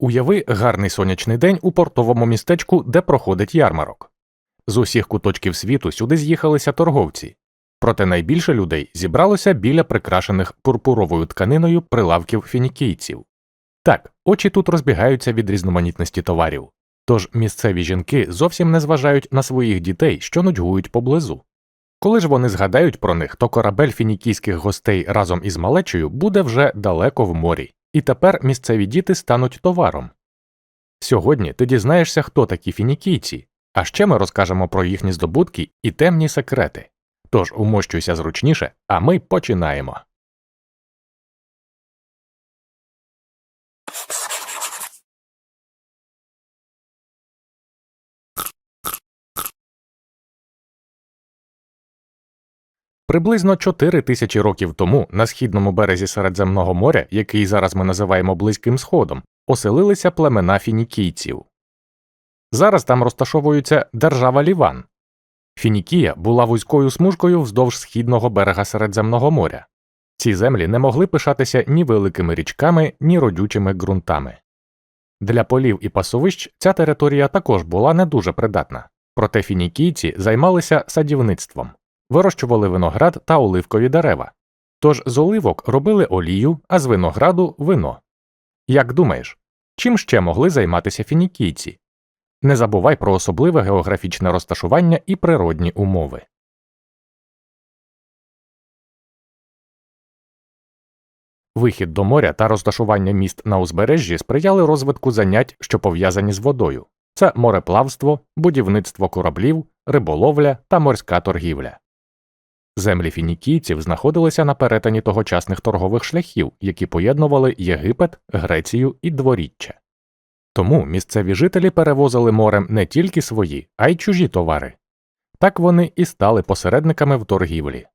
Уяви гарний сонячний день у портовому містечку, де проходить ярмарок. З усіх куточків світу сюди з'їхалися торговці. Проте найбільше людей зібралося біля прикрашених пурпуровою тканиною прилавків фінікійців. Так, очі тут розбігаються від різноманітності товарів. Тож місцеві жінки зовсім не зважають на своїх дітей, що нудьгують поблизу. Коли ж вони згадають про них, то корабель фінікійських гостей разом із малечею буде вже далеко в морі, і тепер місцеві діти стануть товаром. Сьогодні ти дізнаєшся, хто такі фінікійці, а ще ми розкажемо про їхні здобутки і темні секрети. Тож умощуйся зручніше, а ми починаємо. Приблизно 4 тисячі років тому на східному березі Середземного моря, який зараз ми називаємо Близьким Сходом, оселилися племена фінікійців. Зараз там розташовується держава Ліван. Фінікія була вузькою смужкою вздовж східного берега Середземного моря. Ці землі не могли пишатися ні великими річками, ні родючими ґрунтами. Для полів і пасовищ ця територія також була не дуже придатна, проте фінікійці займалися садівництвом, вирощували виноград та оливкові дерева. Тож з оливок робили олію, а з винограду вино. Як думаєш, чим ще могли займатися фінікійці? Не забувай про особливе географічне розташування і природні умови. Вихід до моря та розташування міст на узбережжі сприяли розвитку занять, що пов'язані з водою це мореплавство, будівництво кораблів, риболовля та морська торгівля. Землі фінікійців знаходилися на перетині тогочасних торгових шляхів, які поєднували Єгипет, Грецію і дворіччя. Тому місцеві жителі перевозили морем не тільки свої, а й чужі товари. Так вони і стали посередниками в торгівлі.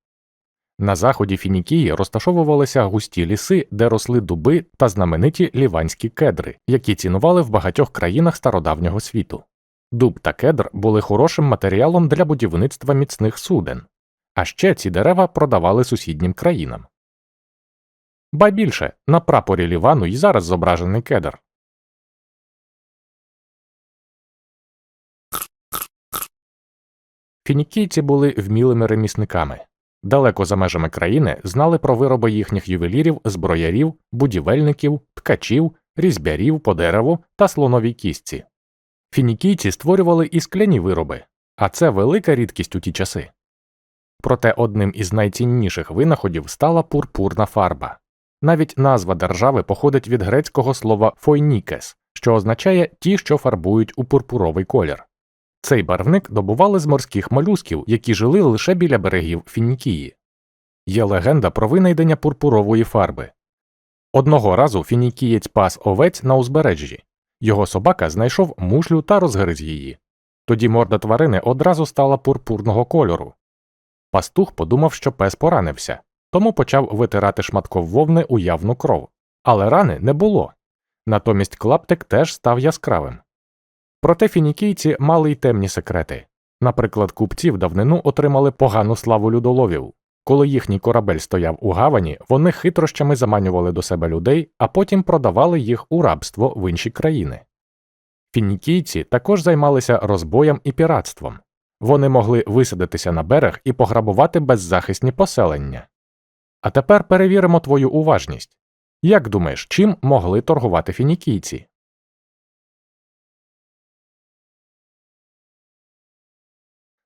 На заході Фінікії розташовувалися густі ліси, де росли дуби та знамениті ліванські кедри, які цінували в багатьох країнах стародавнього світу. Дуб та кедр були хорошим матеріалом для будівництва міцних суден, а ще ці дерева продавали сусіднім країнам. Ба більше на прапорі Лівану й зараз зображений кедр. Фінікійці були вмілими ремісниками. Далеко за межами країни знали про вироби їхніх ювелірів, зброярів, будівельників, ткачів, різьбярів по дереву та слоновій кістці. Фінікійці створювали і скляні вироби, а це велика рідкість у ті часи. Проте одним із найцінніших винаходів стала пурпурна фарба. Навіть назва держави походить від грецького слова фойнікес, що означає ті, що фарбують у пурпуровий колір. Цей барвник добували з морських молюсків, які жили лише біля берегів Фінікії. Є легенда про винайдення пурпурової фарби. Одного разу фінікієць пас овець на узбережжі. Його собака знайшов мушлю та розгриз її. Тоді морда тварини одразу стала пурпурного кольору. Пастух подумав, що пес поранився, тому почав витирати шматком вовни у явну кров. Але рани не було. Натомість клаптик теж став яскравим. Проте фінікійці мали й темні секрети. Наприклад, купці в давнину отримали погану славу людоловів. Коли їхній корабель стояв у гавані, вони хитрощами заманювали до себе людей, а потім продавали їх у рабство в інші країни. Фінікійці також займалися розбоєм і піратством. Вони могли висадитися на берег і пограбувати беззахисні поселення. А тепер перевіримо твою уважність. Як думаєш, чим могли торгувати фінікійці?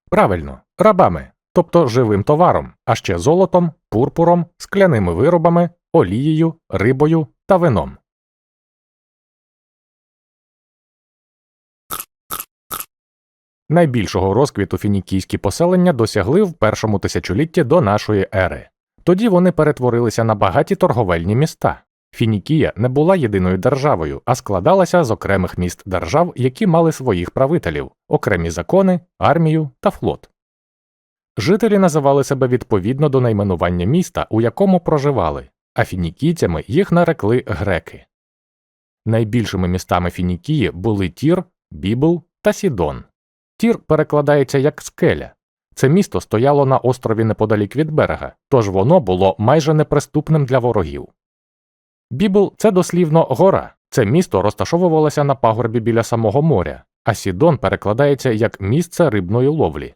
Правильно, рабами, тобто живим товаром, а ще золотом, пурпуром, скляними виробами, олією, рибою та вином. Найбільшого розквіту фінікійські поселення досягли в першому тисячолітті до нашої ери. Тоді вони перетворилися на багаті торговельні міста. Фінікія не була єдиною державою, а складалася з окремих міст держав, які мали своїх правителів, окремі закони, армію та флот. Жителі називали себе відповідно до найменування міста, у якому проживали, а фінікійцями їх нарекли греки. Найбільшими містами Фінікії були Тір, Бібл та Сідон. Тір перекладається як скеля. Це місто стояло на острові неподалік від берега, тож воно було майже неприступним для ворогів. Бібл це дослівно гора, Це місто розташовувалося на пагорбі біля самого моря, а Сідон перекладається як місце рибної ловлі.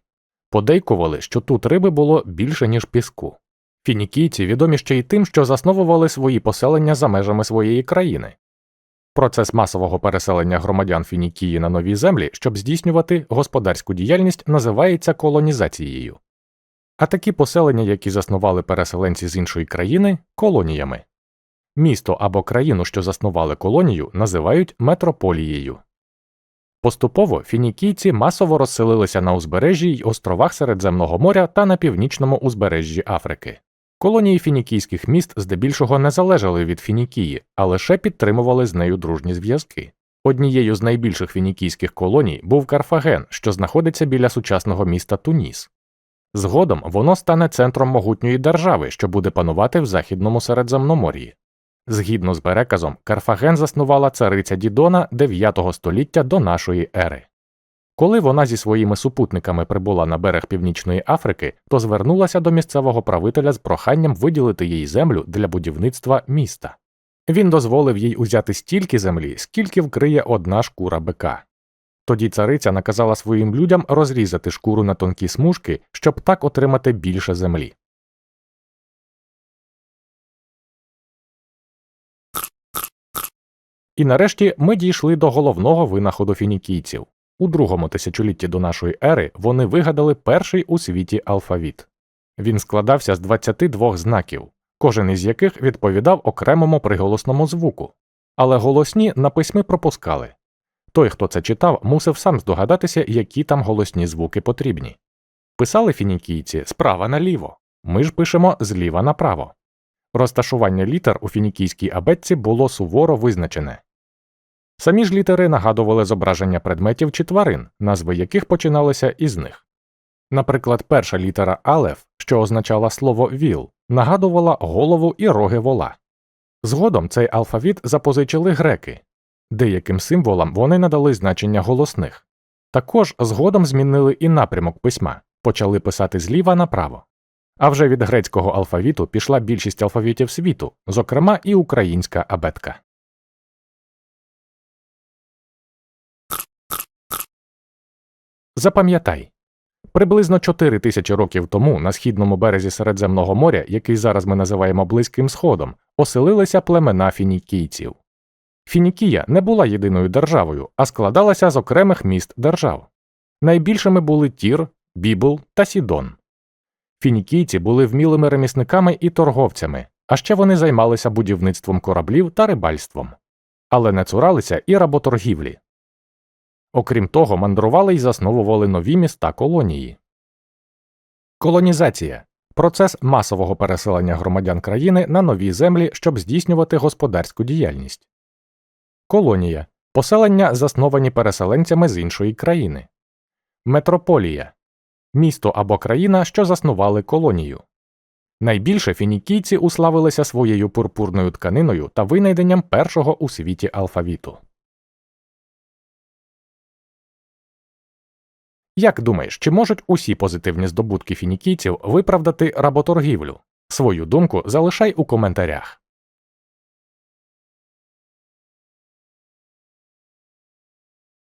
Подейкували, що тут риби було більше, ніж піску. Фінікійці відомі ще й тим, що засновували свої поселення за межами своєї країни. Процес масового переселення громадян Фінікії на нові землі, щоб здійснювати господарську діяльність, називається колонізацією. А такі поселення, які заснували переселенці з іншої країни колоніями. Місто або країну, що заснували колонію, називають метрополією. Поступово фінікійці масово розселилися на узбережжі й островах Середземного моря та на північному узбережжі Африки. Колонії фінікійських міст здебільшого не залежали від Фінікії, а лише підтримували з нею дружні зв'язки. Однією з найбільших фінікійських колоній був Карфаген, що знаходиться біля сучасного міста Туніс. Згодом воно стане центром могутньої держави, що буде панувати в Західному Середземномор'ї. Згідно з переказом, Карфаген заснувала цариця Дідона 9 століття до нашої ери. Коли вона зі своїми супутниками прибула на берег Північної Африки, то звернулася до місцевого правителя з проханням виділити їй землю для будівництва міста. Він дозволив їй узяти стільки землі, скільки вкриє одна шкура бика. Тоді цариця наказала своїм людям розрізати шкуру на тонкі смужки, щоб так отримати більше землі. І нарешті ми дійшли до головного винаходу фінікійців. У другому тисячолітті до нашої ери вони вигадали перший у світі алфавіт. Він складався з 22 знаків, кожен із яких відповідав окремому приголосному звуку, але голосні на письми пропускали. Той, хто це читав, мусив сам здогадатися, які там голосні звуки потрібні. Писали фінікійці справа наліво, ми ж пишемо зліва направо. Розташування літер у фінікійській абетці було суворо визначене. Самі ж літери нагадували зображення предметів чи тварин, назви яких починалися із них. Наприклад, перша літера Алеф, що означала слово віл, нагадувала голову і роги вола. Згодом цей алфавіт запозичили греки, деяким символам вони надали значення голосних. Також згодом змінили і напрямок письма, почали писати зліва направо. А вже від грецького алфавіту пішла більшість алфавітів світу, зокрема і українська абетка. Запам'ятай, приблизно 4 тисячі років тому на східному березі Середземного моря, який зараз ми називаємо Близьким Сходом, оселилися племена фінікійців. Фінікія не була єдиною державою, а складалася з окремих міст держав. Найбільшими були Тір, Бібл та Сідон. Фінікійці були вмілими ремісниками і торговцями, а ще вони займалися будівництвом кораблів та рибальством, але не цуралися і работоргівлі. Окрім того, мандрували й засновували нові міста колонії. Колонізація процес масового переселення громадян країни на нові землі, щоб здійснювати господарську діяльність. Колонія поселення, засновані переселенцями з іншої країни. Метрополія місто або країна, що заснували колонію. Найбільше фінікійці уславилися своєю пурпурною тканиною та винайденням першого у світі алфавіту. Як думаєш, чи можуть усі позитивні здобутки фінікійців виправдати работоргівлю? Свою думку залишай у коментарях.